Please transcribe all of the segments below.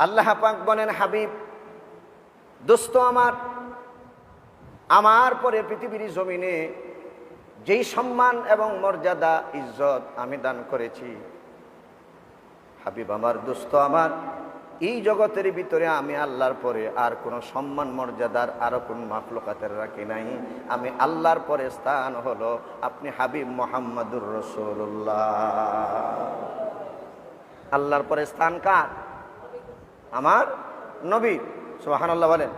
আল্লাহ পাক বলেন, হাবিব, দোস্ত আমার আমার পরে পৃথিবীর জমিনে যেই সম্মান এবং মর্যাদা, ইজ্জত আমি দান করেছি। হাবিব আমার, দোস্ত আমার, এই জগতের ভিতরে আমি আল্লাহর পরে আর কোনো সম্মান, মর্যাদার আরও কোন মাফলকাতের রাখি নাই। আমি আল্লাহর পরে স্থান হলো আপনি হাবিব মোহাম্মদুর রসুল্লাহ আল্লাহর পরে স্থান কার? আমার নবী সুবাহান আল্লাহ বলেন।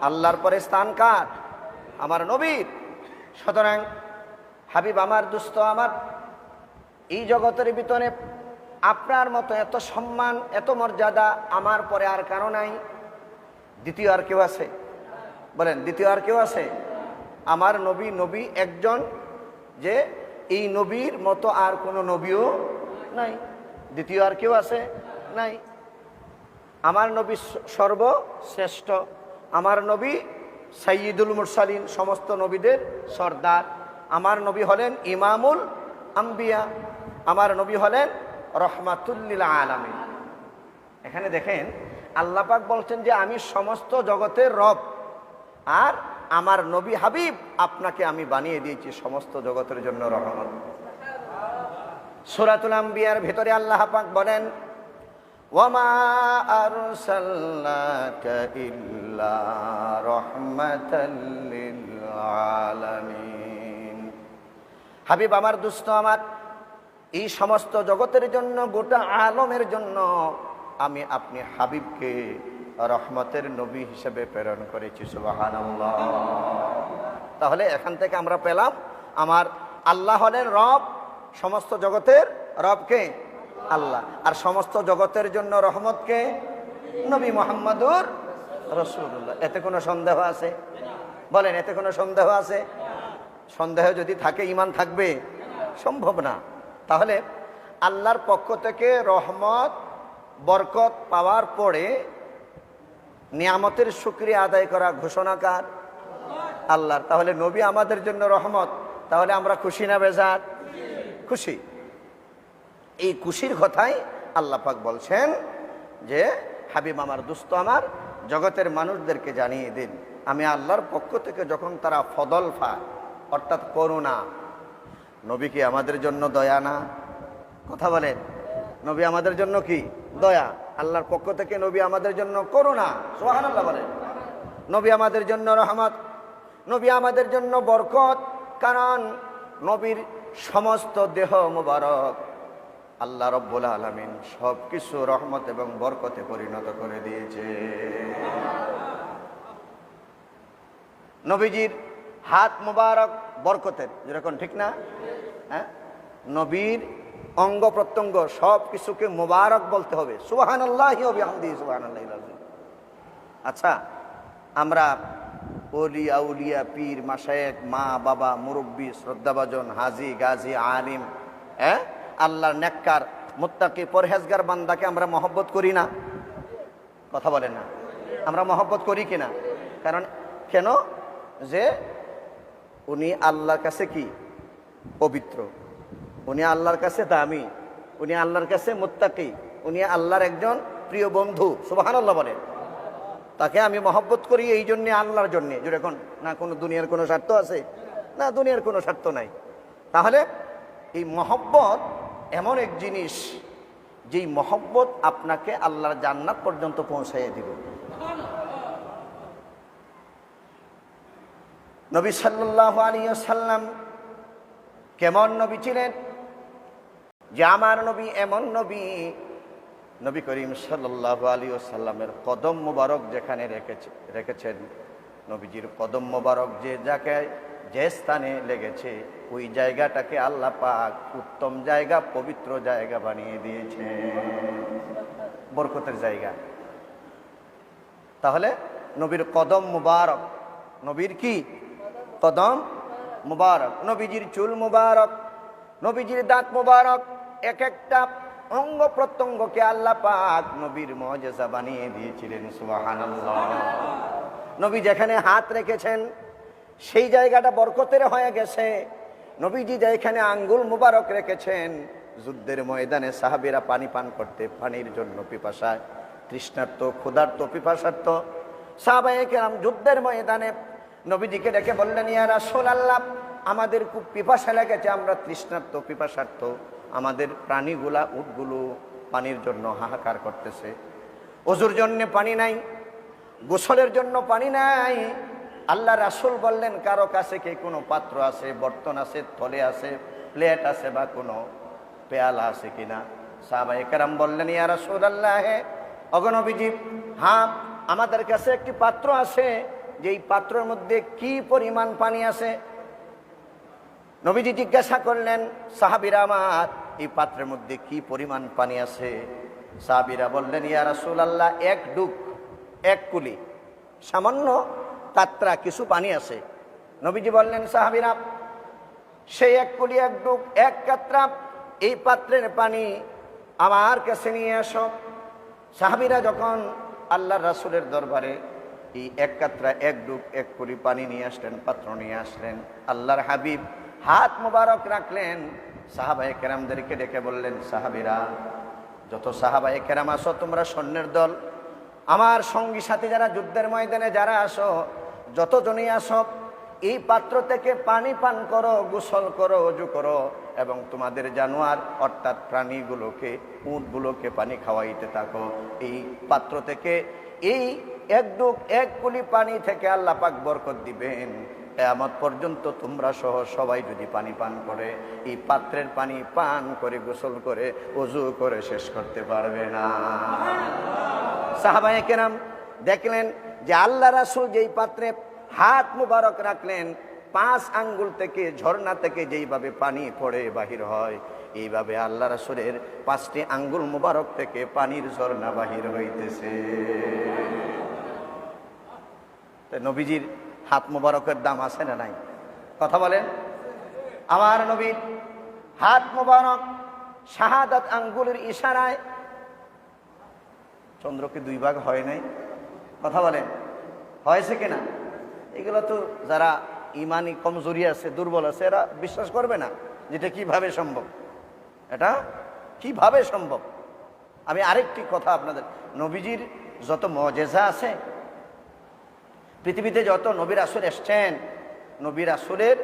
আল্লাহর পরে স্থান কার? আমার নবীর। সুতরাং, হাবিব আমার, দুস্থ আমার, এই জগতের ভিতরে আপনার মতো এত সম্মান, এত মর্যাদা আমার পরে আর কারও নাই? দ্বিতীয় আর কেউ আছে? বলেন, দ্বিতীয় আর কেউ আছে? আমার নবী নবী একজন যে এই নবীর মতো আর কোনো নবীও নাই। দ্বিতীয় আর কেউ আছে? নাই। আমার নবী সর্বশ্রেষ্ঠ, আমার নবী সাইয়দুল মুরসালিন, সমস্ত নবীদের সর্দার। আমার নবী হলেন ইমামুল আম্বিয়া, আমার নবী হলেন রহমাতুল্লিল আলামিন। এখানে দেখেন আল্লাপাক বলছেন যে আমি সমস্ত জগতের রব, আর আমার নবী হাবিব আপনাকে আমি বানিয়ে দিয়েছি সমস্ত জগতের জন্য রহমত। সুরাতুল আম্বিয়ার ভেতরে আল্লাহ পাক বলেন হাবিব, আমার দুস্থ আমার, এই সমস্ত জগতের জন্য, গোটা আলমের জন্য আমি আপনি হাবিবকে রহমতের নবী হিসেবে প্রেরণ করেছি, সুবহানাল্লাহ। তাহলে এখান থেকে আমরা পেলাম, আমার আল্লাহ হলেন রব, সমস্ত জগতের রবকে আল্লাহ। আর সমস্ত জগতের জন্য রহমতকে নবী মোহাম্মদুর রসুল্লাহ এতে কোনো সন্দেহ আছে? বলেন, এতে কোনো সন্দেহ আছে? সন্দেহ যদি থাকে ইমান থাকবে? সম্ভব না। তাহলে আল্লাহর পক্ষ থেকে রহমত, বরকত পাওয়ার পরে নিয়ামতের শুক্রিয়া আদায় করা ঘোষণাকার আল্লাহর। তাহলে নবী আমাদের জন্য রহমত। তাহলে আমরা খুশি না বেজার? খুশি। এই খুশির কথাই আল্লাহ পাক বলছেন যে, হাবিব আমার, দুস্থ আমার, জগতের মানুষদেরকে জানিয়ে দিন। আমি আল্লাহর পক্ষ থেকে যখন তারা ফদল অর্থাৎ করুণা, নবী কি আমাদের জন্য দয়া না? কথা বলেন। নবী আমাদের জন্য কি? দয়া। আল্লাহর পক্ষ থেকে নবী আমাদের জন্য করুণা। সোহান আল্লাহ বলেন। নবী আমাদের জন্য রহমত। নবী আমাদের জন্য বরকত। কারণ নবীর সমস্ত দেহ মুবারক। আল্লাহ রব্বুল আলমিন সব কিছু রহমত এবং বরকতে পরিণত করে দিয়েছে। নবীজির হাত মুবারক বরকতের, যেরকম ঠিক না? হ্যাঁ? নবীর অঙ্গ প্রত্যঙ্গ সব কিছুকে মুবারক বলতে হবে। সুবাহান আল্লাহ সুবাহান আল্লাহ আচ্ছা আমরা অলিয়া উলিয়া পীর মাসায়েক মা, বাবা, মুরব্বী, শ্রদ্ধাভাজন, হাজি, গাজী, আলিম হ্যাঁ? আল্লাহর নেককার, মুত্তাকি, পরহেজগার বান্দাকে আমরা মহব্বত করি না। কথা বলেন না। আমরা মহব্বত করি কিনা? কারণ কেন? যে উনি আল্লাহর কাছে কি? পবিত্র। উনি আল্লাহর কাছে দামি। উনি আল্লাহর কাছে মুত্তাকি। উনি আল্লাহর একজন প্রিয় বন্ধু। সুবাহান আল্লাহ বলেন তাকে আমি মহব্বত করি এই জন্যে, আল্লাহর জন্যে। যেরকম না কোনো দুনিয়ার কোনো স্বার্থ আছে? না দুনিয়ার কোনো স্বার্থ নাই। তাহলে এই মহব্বত এমন এক জিনিস যেই মহব্বত আপনাকে আল্লাহর জান্নাত পর্যন্ত পৌঁছাইয়ে দিবে। নবী সাল্লাহ আলী সাল্লাম কেমন নবী ছিলেন? যে আমার নবী এমন নবী। নবী করিম সাল্লাহ আলী সাল্লামের কদম মোবারক যেখানে রেখেছে রেখেছেন, নবীজির কদম মোবারক যে যাকে যে স্থানে লেগেছে ওই জায়গাটাকে আল্লাহ পাক উত্তম জায়গা, পবিত্র জায়গা বানিয়ে দিয়েছে। বরকতের জায়গা। তাহলে নবীর কদম মুবারক। নবীর কি? কদম মুবারক। নবীজির চুল মুবারক, নবীজির দাঁত মুবারক, এক একটা অঙ্গ প্রত্যঙ্গকে আল্লাহ পাক নবীর মজেসা বানিয়ে দিয়েছিলেন, সুবহানাল্লাহ। নবী যেখানে হাত রেখেছেন, সেই জায়গাটা বরকতের হয়ে গেছে। নবীজি যেখানে আঙ্গুল মুবারক রেখেছেন, যুদ্ধের ময়দানে সাহাবিরা পানি পান করতে, পানির জন্য পিপাসায়। তৃষ্ণার্ত, ক্ষুধার্ত পিপাসার্থ সাহাবায়ে কেরাম যুদ্ধের ময়দানে নবীজিকে ডেকে বললেন, ইয়া রাসূল আল্লাহ আমাদের খুব পিপাসা লেগেছে, আমরা তৃষ্ণার্ত, পিপাসার্থ। আমাদের প্রাণীগুলা উটগুলো পানির জন্য হাহাকার করতেছে। অজুর জন্য পানি নাই, গোসলের জন্য পানি নাই আল্লাহ রাসূল বললেন, কারও কাছে কি কোনো পাত্র আছে, বর্তন আছে, থলে আছে, প্লেট আছে বা কোনো পেয়ালা আছে কিনা? সাহাবায়ে কেরাম বললেন, ইয়া রাসুল আল্লাহ অগণবিজি হ্যাঁ আমাদের কাছে একটি পাত্র আছে, যেই পাত্রের মধ্যে কি পরিমাণ পানি আছে? নবীজি জিজ্ঞাসা করলেন, সাহাবিরা আমার, এই পাত্রের মধ্যে কি পরিমাণ পানি আছে? সাহাবিরা বললেন, ইয়া রাসুল আল্লাহ এক ডুক, এক কুলি, সামান্য তাত্রা কিছু পানি আছে। নবীজি বললেন, সাহাবিরা, সেই এক কুলি, এক ডুক এক কাত্রা, এই পাত্রের পানি আমার কাছে নিয়ে আসো সাহাবিরা যখন আল্লাহ রাসূলের দরবারে এই এক কাতরা, এক ডুব, এক কুড়ি পানি নিয়ে আসলেন, পাত্র নিয়ে আসলেন, আল্লাহর হাবিব হাত মোবারক রাখলেন। সাহাবায়ে কেরামদেরকে ডেকে বললেন, সাহাবিরা, যত সাহাবায়ে কেরাম আসো তোমরা সৈন্যের দল। আমার সঙ্গী সাথে যারা যুদ্ধের ময়দানে যারা আসো যতজনই আসো এই পাত্র থেকে পানি পান করো, গোসল করো, অজু করো, এবং তোমাদের জানোয়ার, অর্থাৎ প্রাণীগুলোকে, উঁটগুলোকে পানি খাওয়াইতে থাকো। এই পাত্র থেকে, এই এক এক কুলি পানি থেকে আল্লাহ পাক বরকত দিবেন। কেয়ামত পর্যন্ত তোমরা সহ সবাই যদি পানি পান করে, এই পাত্রের পানি পান করে, গোসল করে, অজু করে শেষ করতে পারবে না। সাহাবায়ে কেরাম দেখলেন যে আল্লাহ রাসূল যেই পাত্রে হাত মুবারক রাখলেন, পাঁচ আঙ্গুল থেকে, ঝর্ণা থেকে যেইভাবে পানি পড়ে বাহির হয়, এইভাবে আল্লাহ রাসূলের পাঁচটি আঙ্গুল মুবারক থেকে পানির ঝর্ণা বাহির হইতেছে। নবীজির হাত মুবারকের দাম আছে না নাই? কথা বলেন। আমার নবীর হাত মুবারক শাহাদাত আঙ্গুলের ইশারায় চন্দ্রকে দুই ভাগ হয় নাই। কথা বলেন। হয়েছে কিনা? এগুলো তো যারা ইমানি কমজোরি আছে, দুর্বল আছে, এরা বিশ্বাস করবে না যেটা কীভাবে সম্ভব। এটা কীভাবে সম্ভব? আমি আরেকটি কথা আপনাদের, নবীজির যত মজেজা আছে, পৃথিবীতে যত নবীর আসুর এসছেন নবীর আসুরের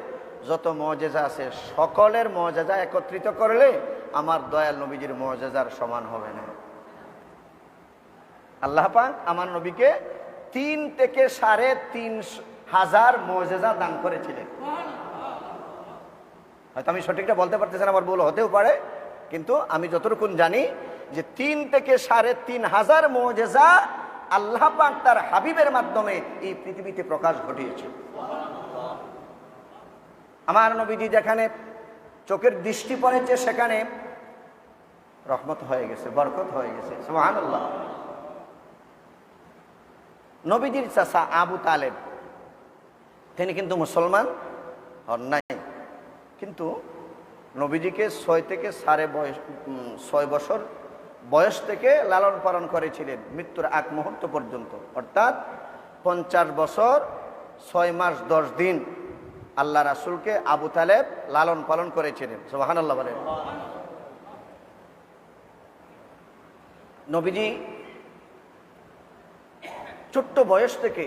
যত মজেজা আছে, সকলের মজেজা একত্রিত করলে আমার দয়াল নবীজির মজেজার সমান হবে না। আল্লাহ পাক আমার নবীকে তিন থেকে সাড়ে তিন হাজার মজেজা দান করেছিলেন। হয়তো আমি সঠিকটা বলতে পারতেছি না, আমার ভুল হতেও পারে, কিন্তু আমি যতটুকুন জানি যে তিন থেকে সাড়ে তিন হাজার মজেজা আল্লাহ পাক তার হাবিবের মাধ্যমে এই পৃথিবীতে প্রকাশ ঘটিয়েছে। আমার নবীজি যেখানে চোখের দৃষ্টি পড়েছে, সেখানে রহমত হয়ে গেছে, বরকত হয়ে গেছে, সুবহানাল্লাহ। নবীজির চাষা আবু তালেব, তিনি কিন্তু মুসলমান হন নাই। কিন্তু নবীজিকে ছয় থেকে সাড়ে বয়স ছয় বছর বয়স থেকে লালন পালন করেছিলেন মৃত্যুর আগ মুহূর্ত পর্যন্ত। অর্থাৎ পঞ্চাশ বছর, ছয় মাস, দশ দিন আল্লাহ রাসুলকে আবু তালেব লালন পালন করেছিলেন। সোহান আল্লাহ বলেন। নবীজি ছোট্ট বয়স থেকে